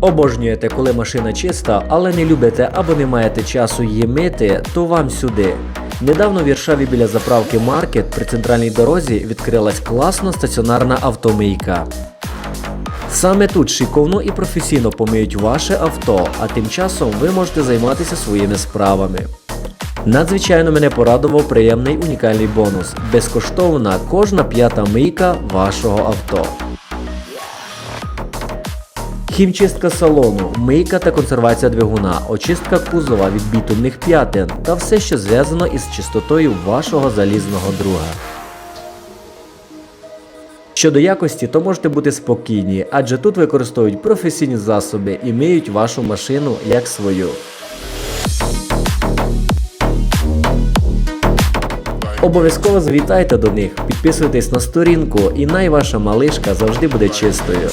Обожнюєте, коли машина чиста, але не любите або не маєте часу її мити, то вам сюди. Недавно в Віршаві біля заправки Маркет при центральній дорозі відкрилась класна стаціонарна автомийка. Саме тут шиковно і професійно помиють ваше авто, а тим часом ви можете займатися своїми справами. Надзвичайно мене порадував приємний унікальний бонус безкоштовна кожна п'ята мийка вашого авто. Хімчистка салону, мийка та консервація двигуна, очистка кузова від бітумних п'ятин та все, що зв'язано із чистотою вашого залізного друга. Щодо якості, то можете бути спокійні, адже тут використовують професійні засоби і миють вашу машину як свою. Обов'язково завітайте до них, підписуйтесь на сторінку, і най ваша малишка завжди буде чистою.